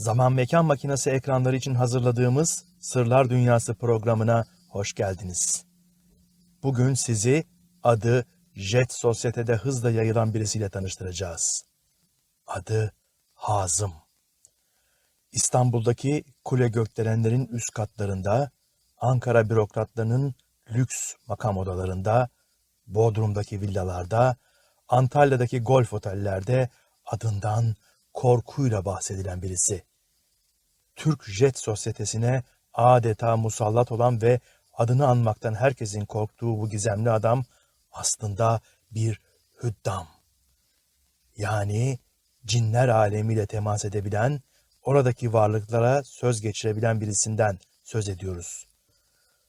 Zaman Mekan Makinesi ekranları için hazırladığımız Sırlar Dünyası programına hoş geldiniz. Bugün sizi adı Jet Sosyete'de hızla yayılan birisiyle tanıştıracağız. Adı Hazım. İstanbul'daki kule gökdelenlerin üst katlarında, Ankara bürokratlarının lüks makam odalarında, Bodrum'daki villalarda, Antalya'daki golf otellerde adından korkuyla bahsedilen birisi. Türk Jet Sosyetesi'ne adeta musallat olan ve adını anmaktan herkesin korktuğu bu gizemli adam aslında bir hüddam. Yani cinler alemiyle temas edebilen, oradaki varlıklara söz geçirebilen birisinden söz ediyoruz.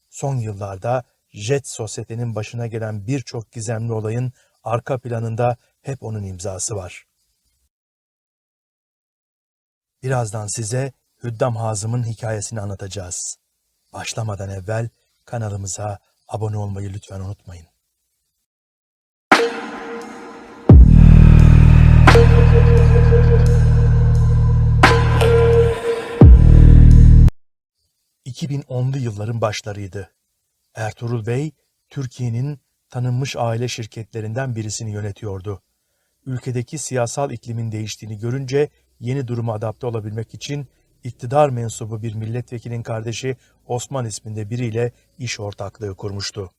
Son yıllarda Jet Sosyete'nin başına gelen birçok gizemli olayın arka planında hep onun imzası var. Birazdan size Hüddam Hazım'ın hikayesini anlatacağız. Başlamadan evvel kanalımıza abone olmayı lütfen unutmayın. ...2010'lu yılların başlarıydı. Ertuğrul Bey, Türkiye'nin tanınmış aile şirketlerinden birisini yönetiyordu. Ülkedeki siyasal iklimin değiştiğini görünce yeni duruma adapte olabilmek için iktidar mensubu bir milletvekilinin kardeşi Osman isminde biriyle iş ortaklığı kurmuştu.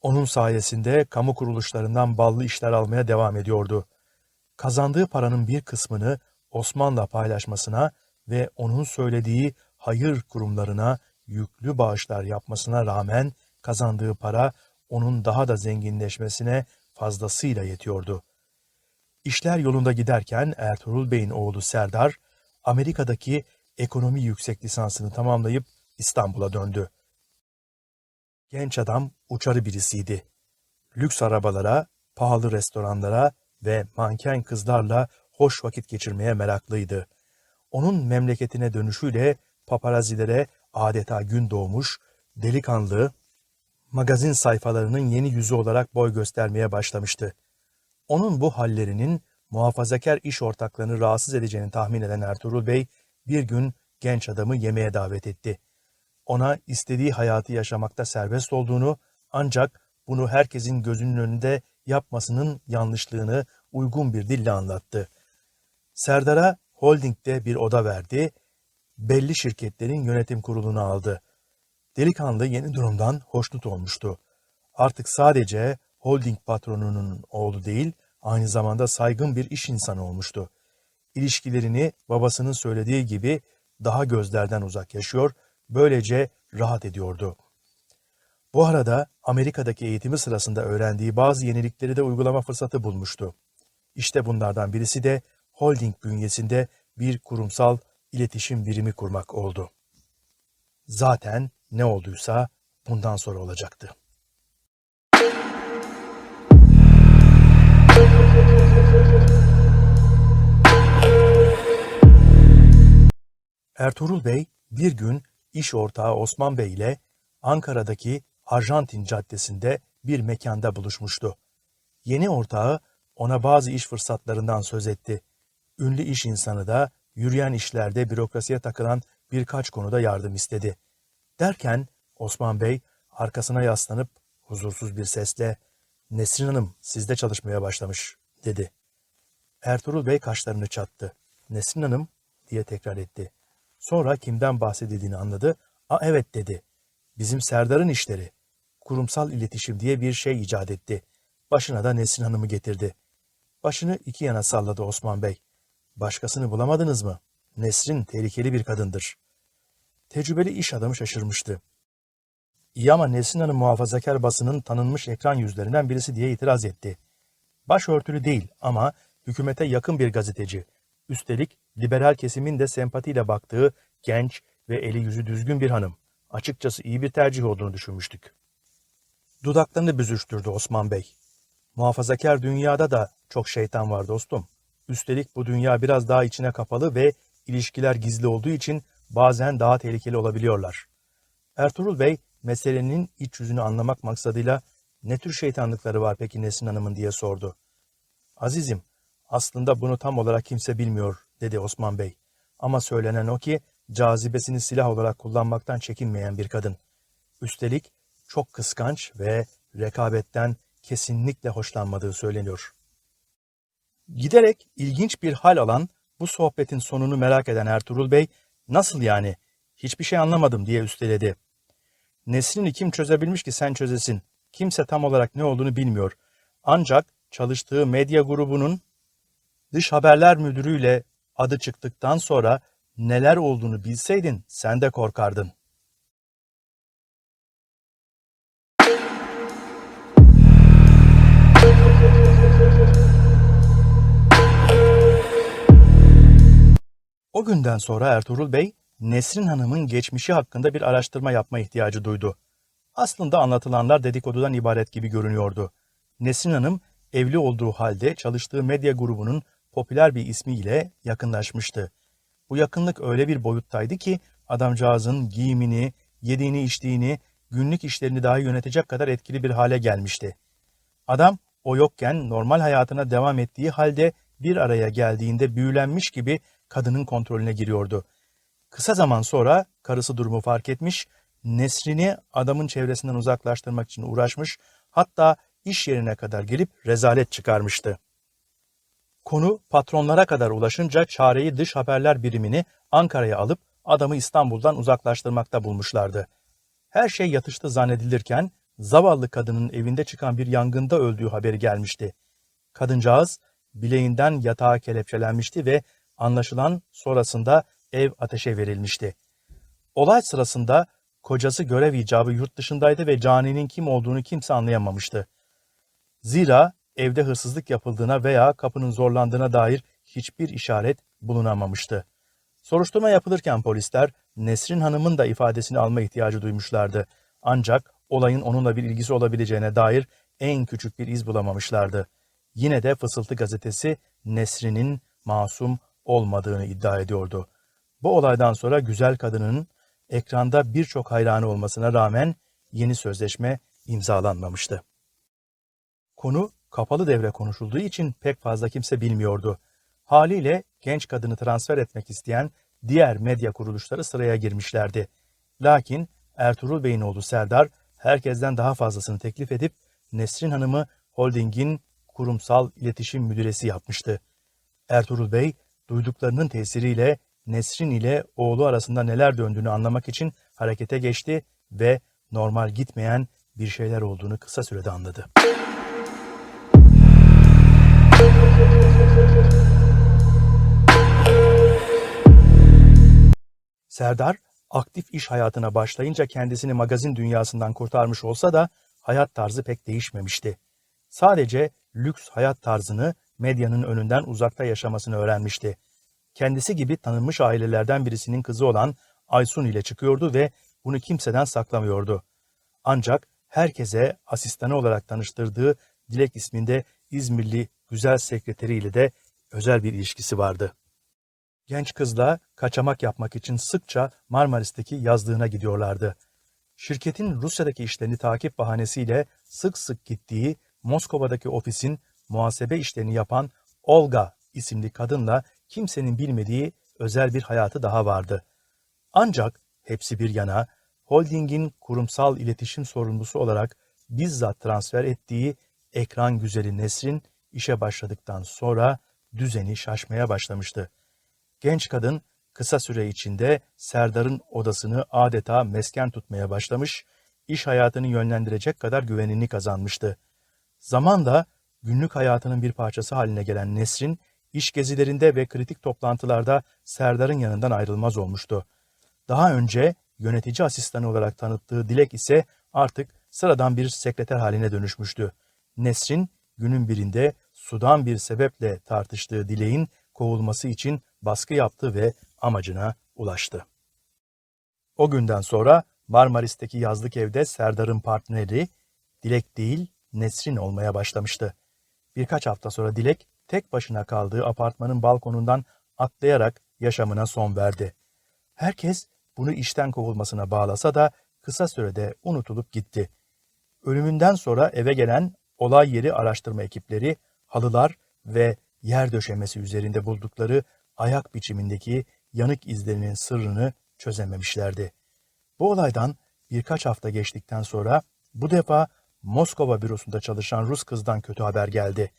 Onun sayesinde kamu kuruluşlarından ballı işler almaya devam ediyordu. Kazandığı paranın bir kısmını Osman'la paylaşmasına ve onun söylediği hayır kurumlarına yüklü bağışlar yapmasına rağmen kazandığı para onun daha da zenginleşmesine fazlasıyla yetiyordu. İşler yolunda giderken Ertuğrul Bey'in oğlu Serdar, Amerika'daki ekonomi yüksek lisansını tamamlayıp İstanbul'a döndü. Genç adam uçarı birisiydi. Lüks arabalara, pahalı restoranlara ve manken kızlarla hoş vakit geçirmeye meraklıydı. Onun memleketine dönüşüyle paparazilere adeta gün doğmuş, delikanlı, magazin sayfalarının yeni yüzü olarak boy göstermeye başlamıştı. Onun bu hallerinin muhafazakar iş ortaklarını rahatsız edeceğini tahmin eden Ertuğrul Bey bir gün genç adamı yemeğe davet etti. Ona istediği hayatı yaşamakta serbest olduğunu ancak bunu herkesin gözünün önünde yapmasının yanlışlığını uygun bir dille anlattı. Serdar'a holdingde bir oda verdi, belli şirketlerin yönetim kurulunu aldı. Delikanlı yeni durumdan hoşnut olmuştu. Artık sadece holding patronunun oğlu değil, aynı zamanda saygın bir iş insanı olmuştu. İlişkilerini babasının söylediği gibi daha gözlerden uzak yaşıyor, böylece rahat ediyordu. Bu arada Amerika'daki eğitimi sırasında öğrendiği bazı yenilikleri de uygulama fırsatı bulmuştu. İşte bunlardan birisi de holding bünyesinde bir kurumsal iletişim birimi kurmak oldu. Zaten ne olduysa bundan sonra olacaktı. Ertuğrul Bey bir gün iş ortağı Osman Bey ile Ankara'daki Arjantin Caddesi'nde bir mekanda buluşmuştu. Yeni ortağı ona bazı iş fırsatlarından söz etti. Ünlü iş insanı da yürüyen işlerde bürokrasiye takılan birkaç konuda yardım istedi. Derken Osman Bey arkasına yaslanıp huzursuz bir sesle Nesrin Hanım sizde çalışmaya başlamış dedi. Ertuğrul Bey kaşlarını çattı. Nesrin Hanım diye tekrar etti. Sonra kimden bahsedildiğini anladı. A evet dedi. Bizim Serdar'ın işleri. Kurumsal iletişim diye bir şey icat etti. Başına da Nesrin Hanım'ı getirdi. Başını iki yana salladı Osman Bey. Başkasını bulamadınız mı? Nesrin tehlikeli bir kadındır. Tecrübeli iş adamı şaşırmıştı. İyi ama Nesrin Hanım muhafazakar basının tanınmış ekran yüzlerinden birisi diye itiraz etti. Başörtülü değil ama hükümete yakın bir gazeteci. Üstelik liberal kesimin de sempatiyle baktığı genç ve eli yüzü düzgün bir hanım. Açıkçası iyi bir tercih olduğunu düşünmüştük. Dudaklarını büzüştürdü Osman Bey. Muhafazakar dünyada da çok şeytan var dostum. Üstelik bu dünya biraz daha içine kapalı ve ilişkiler gizli olduğu için bazen daha tehlikeli olabiliyorlar. Ertuğrul Bey meselenin iç yüzünü anlamak maksadıyla ne tür şeytanlıkları var peki Nesin Hanım'ın diye sordu. Azizim, aslında bunu tam olarak kimse bilmiyor dedi Osman Bey. Ama söylenen o ki cazibesini silah olarak kullanmaktan çekinmeyen bir kadın. Üstelik çok kıskanç ve rekabetten kesinlikle hoşlanmadığı söyleniyor. Giderek ilginç bir hal alan bu sohbetin sonunu merak eden Ertuğrul Bey, nasıl yani, hiçbir şey anlamadım diye üsteledi. Nesrini kim çözebilmiş ki sen çözesin? Kimse tam olarak ne olduğunu bilmiyor. Ancak çalıştığı medya grubunun dış haberler müdürüyle adı çıktıktan sonra neler olduğunu bilseydin sen de korkardın. O günden sonra Ertuğrul Bey, Nesrin Hanım'ın geçmişi hakkında bir araştırma yapma ihtiyacı duydu. Aslında anlatılanlar dedikodudan ibaret gibi görünüyordu. Nesrin Hanım, evli olduğu halde çalıştığı medya grubunun popüler bir ismiyle yakınlaşmıştı. Bu yakınlık öyle bir boyuttaydı ki adamcağızın giyimini, yediğini içtiğini, günlük işlerini dahi yönetecek kadar etkili bir hale gelmişti. Adam o yokken normal hayatına devam ettiği halde bir araya geldiğinde büyülenmiş gibi kadının kontrolüne giriyordu. Kısa zaman sonra karısı durumu fark etmiş, Nesrin'i adamın çevresinden uzaklaştırmak için uğraşmış, hatta iş yerine kadar gelip rezalet çıkarmıştı. Konu patronlara kadar ulaşınca çareyi dış haberler birimini Ankara'ya alıp adamı İstanbul'dan uzaklaştırmakta bulmuşlardı. Her şey yatıştı zannedilirken zavallı kadının evinde çıkan bir yangında öldüğü haberi gelmişti. Kadıncağız bileğinden yatağa kelepçelenmişti ve anlaşılan sonrasında ev ateşe verilmişti. Olay sırasında kocası görev icabı yurt dışındaydı ve caninin kim olduğunu kimse anlayamamıştı. Zira evde hırsızlık yapıldığına veya kapının zorlandığına dair hiçbir işaret bulunamamıştı. Soruşturma yapılırken polisler Nesrin Hanım'ın da ifadesini alma ihtiyacı duymuşlardı. Ancak olayın onunla bir ilgisi olabileceğine dair en küçük bir iz bulamamışlardı. Yine de Fısıltı gazetesi Nesrin'in masum olmadığını iddia ediyordu. Bu olaydan sonra güzel kadının ekranda birçok hayranı olmasına rağmen yeni sözleşme imzalanmamıştı. Konu kapalı devre konuşulduğu için pek fazla kimse bilmiyordu. Haliyle genç kadını transfer etmek isteyen diğer medya kuruluşları sıraya girmişlerdi. Lakin Ertuğrul Bey'in oğlu Serdar herkesten daha fazlasını teklif edip Nesrin Hanım'ı holdingin kurumsal iletişim müdüresi yapmıştı. Ertuğrul Bey duyduklarının tesiriyle Nesrin ile oğlu arasında neler döndüğünü anlamak için harekete geçti ve normal gitmeyen bir şeyler olduğunu kısa sürede anladı. Serdar aktif iş hayatına başlayınca kendisini magazin dünyasından kurtarmış olsa da hayat tarzı pek değişmemişti. Sadece lüks hayat tarzını medyanın önünden uzakta yaşamasını öğrenmişti. Kendisi gibi tanınmış ailelerden birisinin kızı olan Aysun ile çıkıyordu ve bunu kimseden saklamıyordu. Ancak herkese asistanı olarak tanıştırdığı Dilek isminde İzmirli güzel sekreteriyle de özel bir ilişkisi vardı. Genç kızla kaçamak yapmak için sıkça Marmaris'teki yazlığına gidiyorlardı. Şirketin Rusya'daki işlerini takip bahanesiyle sık sık gittiği Moskova'daki ofisin muhasebe işlerini yapan Olga isimli kadınla kimsenin bilmediği özel bir hayatı daha vardı. Ancak hepsi bir yana holdingin kurumsal iletişim sorumlusu olarak bizzat transfer ettiği ekran güzeli Nesrin işe başladıktan sonra düzeni şaşmaya başlamıştı. Genç kadın kısa süre içinde Serdar'ın odasını adeta mesken tutmaya başlamış, iş hayatını yönlendirecek kadar güvenini kazanmıştı. Zamanla günlük hayatının bir parçası haline gelen Nesrin, iş gezilerinde ve kritik toplantılarda Serdar'ın yanından ayrılmaz olmuştu. Daha önce yönetici asistanı olarak tanıttığı Dilek ise artık sıradan bir sekreter haline dönüşmüştü. Nesrin günün birinde sudan bir sebeple tartıştığı Dilek'in kovulması için baskı yaptı ve amacına ulaştı. O günden sonra Marmaris'teki yazlık evde Serdar'ın partneri Dilek değil Nesrin olmaya başlamıştı. Birkaç hafta sonra Dilek tek başına kaldığı apartmanın balkonundan atlayarak yaşamına son verdi. Herkes bunu işten kovulmasına bağlasa da kısa sürede unutulup gitti. Ölümünden sonra eve gelen olay yeri araştırma ekipleri halılar ve yer döşemesi üzerinde buldukları ayak biçimindeki yanık izlerinin sırrını çözememişlerdi. Bu olaydan birkaç hafta geçtikten sonra bu defa Moskova bürosunda çalışan Rus kızdan kötü haber geldi.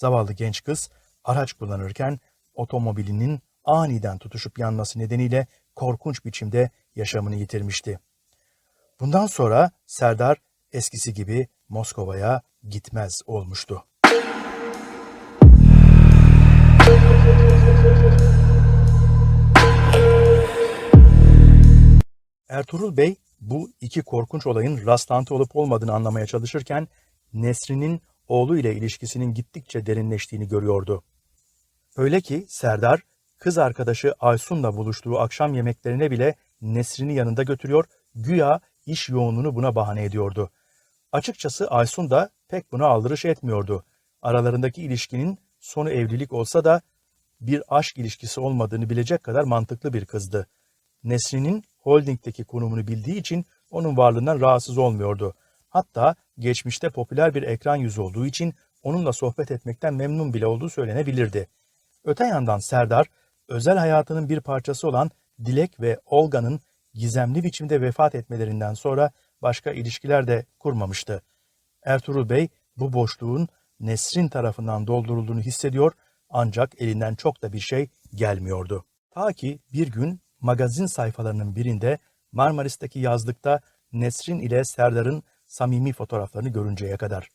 Zavallı genç kız araç kullanırken otomobilinin aniden tutuşup yanması nedeniyle korkunç biçimde yaşamını yitirmişti. Bundan sonra Serdar eskisi gibi Moskova'ya gitmez olmuştu. Ertuğrul Bey bu iki korkunç olayın rastlantı olup olmadığını anlamaya çalışırken Nesrin'in oğlu ile ilişkisinin gittikçe derinleştiğini görüyordu. Öyle ki Serdar kız arkadaşı Aysun'la buluştuğu akşam yemeklerine bile Nesrin'i yanında götürüyor, güya iş yoğunluğunu buna bahane ediyordu. Açıkçası Aysun da pek buna aldırış etmiyordu. Aralarındaki ilişkinin sonu evlilik olsa da bir aşk ilişkisi olmadığını bilecek kadar mantıklı bir kızdı. Nesrin'in holdingdeki konumunu bildiği için onun varlığından rahatsız olmuyordu. Hatta geçmişte popüler bir ekran yüzü olduğu için onunla sohbet etmekten memnun bile olduğu söylenebilirdi. Öte yandan Serdar, özel hayatının bir parçası olan Dilek ve Olga'nın gizemli biçimde vefat etmelerinden sonra başka ilişkiler de kurmamıştı. Ertuğrul Bey bu boşluğun Nesrin tarafından doldurulduğunu hissediyor ancak elinden çok da bir şey gelmiyordu. Ta ki bir gün magazin sayfalarının birinde Marmaris'teki yazlıkta Nesrin ile Serdar'ın samimi fotoğraflarını görünceye kadar.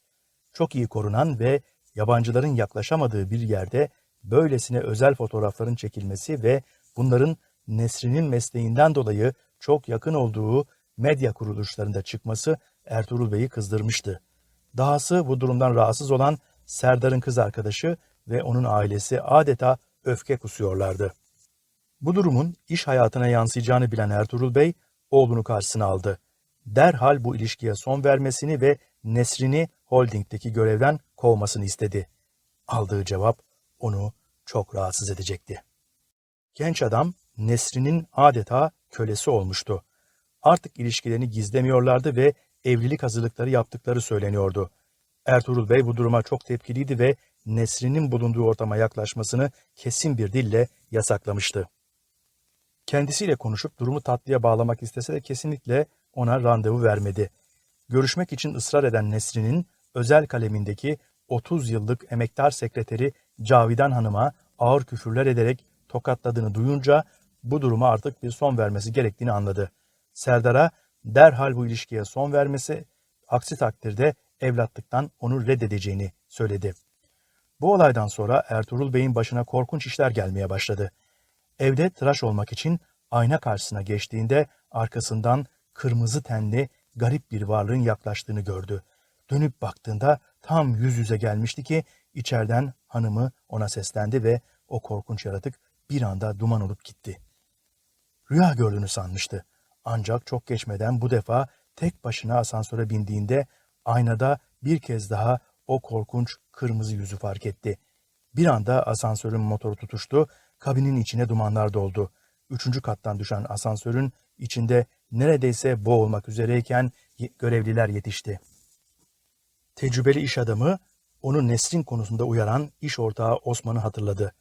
Çok iyi korunan ve yabancıların yaklaşamadığı bir yerde böylesine özel fotoğrafların çekilmesi ve bunların Nesrin'in mesleğinden dolayı çok yakın olduğu medya kuruluşlarında çıkması Ertuğrul Bey'i kızdırmıştı. Dahası bu durumdan rahatsız olan Serdar'ın kız arkadaşı ve onun ailesi adeta öfke kusuyorlardı. Bu durumun iş hayatına yansıyacağını bilen Ertuğrul Bey oğlunu karşısına aldı. Derhal bu ilişkiye son vermesini ve Nesrin'i holdingdeki görevden kovmasını istedi. Aldığı cevap onu çok rahatsız edecekti. Genç adam Nesrin'in adeta kölesi olmuştu. Artık ilişkilerini gizlemiyorlardı ve evlilik hazırlıkları yaptıkları söyleniyordu. Ertuğrul Bey bu duruma çok tepkiliydi ve Nesrin'in bulunduğu ortama yaklaşmasını kesin bir dille yasaklamıştı. Kendisiyle konuşup durumu tatlıya bağlamak istese de kesinlikle ona randevu vermedi. Görüşmek için ısrar eden Nesrin'in özel kalemindeki 30 yıllık emektar sekreteri Cavidan Hanım'a ağır küfürler ederek tokatladığını duyunca bu duruma artık bir son vermesi gerektiğini anladı. Serdar'a derhal bu ilişkiye son vermesi, aksi takdirde evlatlıktan onu reddedeceğini söyledi. Bu olaydan sonra Ertuğrul Bey'in başına korkunç işler gelmeye başladı. Evde tıraş olmak için ayna karşısına geçtiğinde arkasından kırmızı tenli garip bir varlığın yaklaştığını gördü. Dönüp baktığında tam yüz yüze gelmişti ki içeriden hanımı ona seslendi ve o korkunç yaratık bir anda duman olup gitti. Rüya gördüğünü sanmıştı. Ancak çok geçmeden bu defa tek başına asansöre bindiğinde aynada bir kez daha o korkunç kırmızı yüzü fark etti. Bir anda asansörün motoru tutuştu, kabinin içine dumanlar doldu. Üçüncü kattan düşen asansörün içinde neredeyse boğulmak üzereyken görevliler yetişti. Tecrübeli iş adamı onu Nesrin konusunda uyaran iş ortağı Osman'ı hatırladı.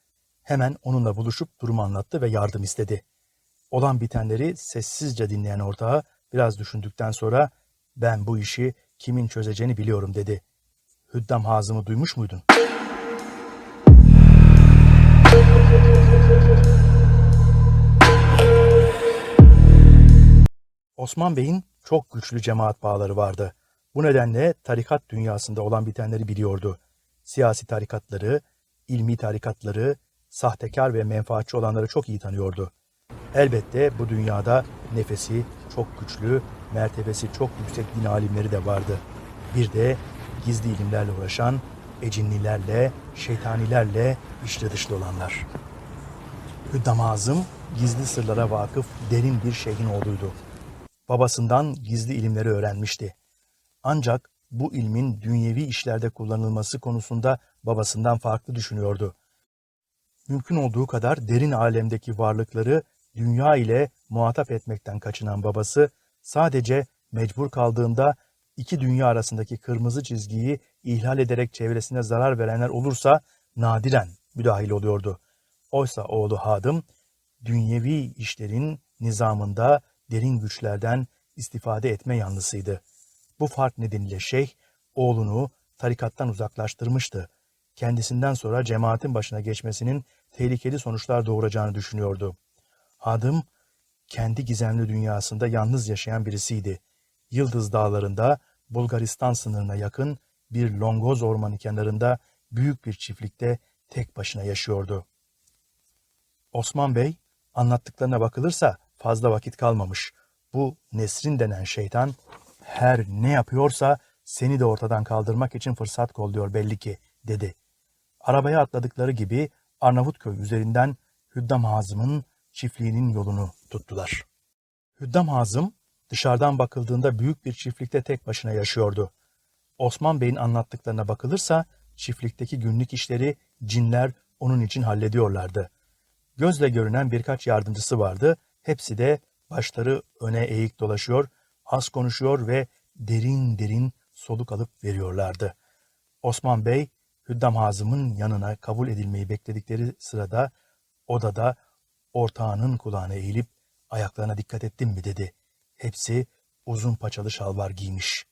Hemen onunla buluşup durumu anlattı ve yardım istedi. Olan bitenleri sessizce dinleyen ortağı biraz düşündükten sonra ben bu işi kimin çözeceğini biliyorum dedi. Hüddam Hazım'ı duymuş muydun? Osman Bey'in çok güçlü cemaat bağları vardı. Bu nedenle tarikat dünyasında olan bitenleri biliyordu. Siyasi tarikatları, ilmi tarikatları, sahtekar ve menfaatçi olanları çok iyi tanıyordu. Elbette bu dünyada nefesi çok güçlü, mertebesi çok yüksek din alimleri de vardı. Bir de gizli ilimlerle uğraşan, ecinlilerle, şeytanilerle içli dışlı olanlar. Hüddam Azım gizli sırlara vakıf derin bir şeyhin oğluydu. Babasından gizli ilimleri öğrenmişti. Ancak bu ilmin dünyevi işlerde kullanılması konusunda babasından farklı düşünüyordu. Mümkün olduğu kadar derin alemdeki varlıkları dünya ile muhatap etmekten kaçınan babası sadece mecbur kaldığında iki dünya arasındaki kırmızı çizgiyi ihlal ederek çevresine zarar verenler olursa nadiren müdahil oluyordu. Oysa oğlu Hadım dünyevi işlerin nizamında derin güçlerden istifade etme yanlısıydı. Bu fark nedeniyle şeyh oğlunu tarikattan uzaklaştırmıştı. Kendisinden sonra cemaatin başına geçmesinin tehlikeli sonuçlar doğuracağını düşünüyordu. Hadım kendi gizemli dünyasında yalnız yaşayan birisiydi. Yıldız Dağları'nda Bulgaristan sınırına yakın bir longoz ormanı kenarında büyük bir çiftlikte tek başına yaşıyordu. Osman Bey anlattıklarına bakılırsa fazla vakit kalmamış. Bu Nesrin denen şeytan her ne yapıyorsa seni de ortadan kaldırmak için fırsat kolluyor belli ki dedi. Arabaya atladıkları gibi Arnavutköy üzerinden Hüddam Hazım'ın çiftliğinin yolunu tuttular. Hüddam Hazım dışarıdan bakıldığında büyük bir çiftlikte tek başına yaşıyordu. Osman Bey'in anlattıklarına bakılırsa çiftlikteki günlük işleri cinler onun için hallediyorlardı. Gözle görünen birkaç yardımcısı vardı. Hepsi de başları öne eğik dolaşıyor, az konuşuyor ve derin derin soluk alıp veriyorlardı. Osman Bey, Hüddam Hazım'ın yanına kabul edilmeyi bekledikleri sırada odada ortağının kulağına eğilip ayaklarına dikkat ettin mi dedi. Hepsi uzun paçalı şalvar giymiş.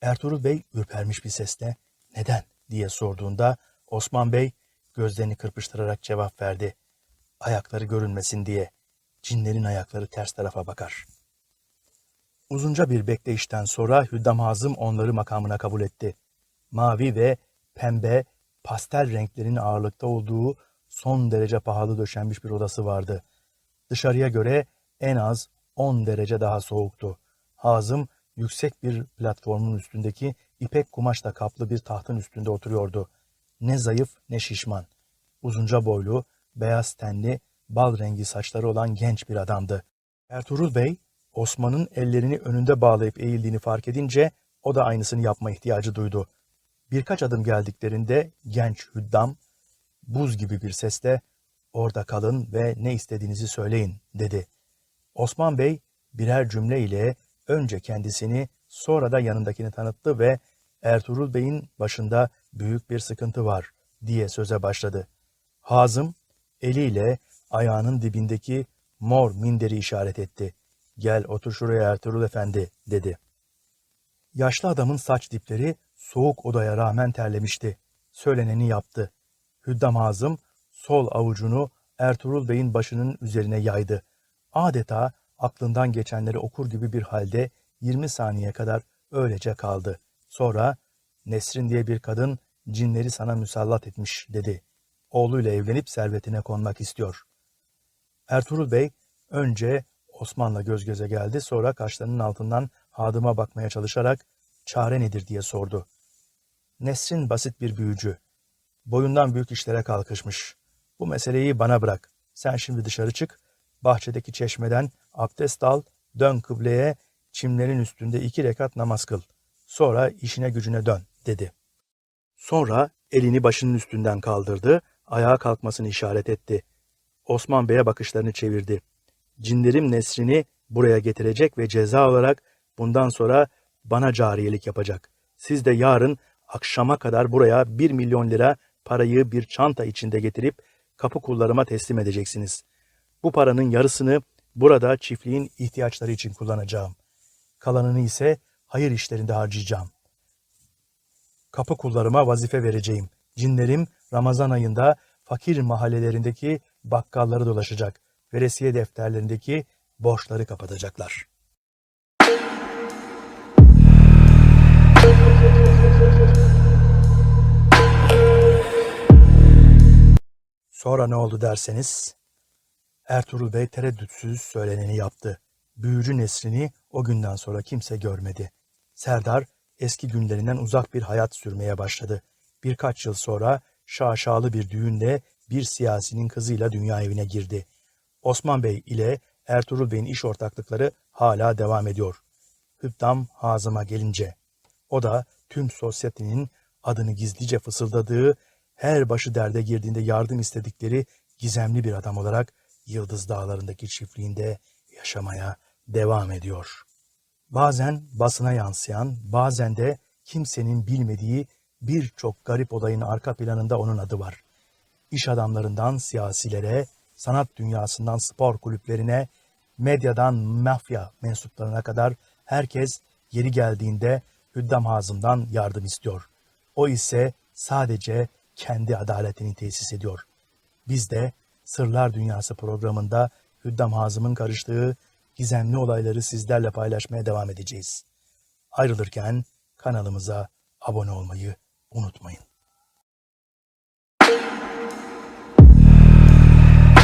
Ertuğrul Bey ürpermiş bir sesle neden diye sorduğunda Osman Bey gözlerini kırpıştırarak cevap verdi. Ayakları görünmesin diye. Cinlerin ayakları ters tarafa bakar. Uzunca bir bekleyişten sonra Hüddam Hazım onları makamına kabul etti. Mavi ve pembe pastel renklerin ağırlıkta olduğu son derece pahalı döşenmiş bir odası vardı. Dışarıya göre en az 10 derece daha soğuktu. Hazım yüksek bir platformun üstündeki ipek kumaşla kaplı bir tahtın üstünde oturuyordu. Ne zayıf ne şişman. Uzunca boylu, beyaz tenli, bal rengi saçları olan genç bir adamdı. Ertuğrul Bey, Osman'ın ellerini önünde bağlayıp eğildiğini fark edince o da aynısını yapma ihtiyacı duydu. Birkaç adım geldiklerinde genç hüddam, buz gibi bir sesle orada kalın ve ne istediğinizi söyleyin dedi. Osman Bey birer cümle ile önce kendisini sonra da yanındakini tanıttı ve Ertuğrul Bey'in başında büyük bir sıkıntı var diye söze başladı. Hazım eliyle ayağının dibindeki mor minderi işaret etti. Gel otur şuraya Ertuğrul Efendi dedi. Yaşlı adamın saç dipleri soğuk odaya rağmen terlemişti. Söyleneni yaptı. Hüddam Hazım sol avucunu Ertuğrul Bey'in başının üzerine yaydı. Adeta aklından geçenleri okur gibi bir halde 20 saniye kadar öylece kaldı. Sonra Nesrin diye bir kadın cinleri sana müsallat etmiş dedi. Oğluyla evlenip servetine konmak istiyor. Ertuğrul Bey önce Osman'la göz göze geldi sonra kaşlarının altından hadıma bakmaya çalışarak çare nedir diye sordu. Nesrin basit bir büyücü. Boyundan büyük işlere kalkışmış. Bu meseleyi bana bırak. Sen şimdi dışarı çık, bahçedeki çeşmeden abdest al, dön kıbleye, çimlerin üstünde iki rekat namaz kıl. Sonra işine gücüne dön, dedi. Sonra elini başının üstünden kaldırdı, ayağa kalkmasını işaret etti. Osman Bey'e bakışlarını çevirdi. Cinlerim Nesrin'i buraya getirecek ve ceza olarak bundan sonra bana cariyelik yapacak. Siz de yarın akşama kadar buraya bir milyon lira parayı bir çanta içinde getirip kapı kullarıma teslim edeceksiniz. Bu paranın yarısını burada çiftliğin ihtiyaçları için kullanacağım. Kalanını ise hayır işlerinde harcayacağım. Kapı kullarıma vazife vereceğim. Cinlerim Ramazan ayında fakir mahallelerindeki bakkalları dolaşacak. Veresiye defterlerindeki borçları kapatacaklar. Sonra ne oldu derseniz, Ertuğrul Bey tereddütsüz söyleneni yaptı. Büyücü Nesrin'i o günden sonra kimse görmedi. Serdar eski günlerinden uzak bir hayat sürmeye başladı. Birkaç yıl sonra şaşalı bir düğünle bir siyasinin kızıyla dünya evine girdi. Osman Bey ile Ertuğrul Bey'in iş ortaklıkları hala devam ediyor. Hüddam Hazım'a gelince, o da tüm sosyetenin adını gizlice fısıldadığı, her başı derde girdiğinde yardım istedikleri gizemli bir adam olarak Yıldız Dağları'ndaki çiftliğinde yaşamaya devam ediyor. Bazen basına yansıyan, bazen de kimsenin bilmediği birçok garip olayın arka planında onun adı var. İş adamlarından siyasilere, sanat dünyasından spor kulüplerine, medyadan mafya mensuplarına kadar herkes yeri geldiğinde Hüddam Hazım'dan yardım istiyor. O ise sadece kendi adaletini tesis ediyor. Biz de Sırlar Dünyası programında Hüddam Hazım'ın karıştığı gizemli olayları sizlerle paylaşmaya devam edeceğiz. Ayrılırken kanalımıza abone olmayı unutmayın.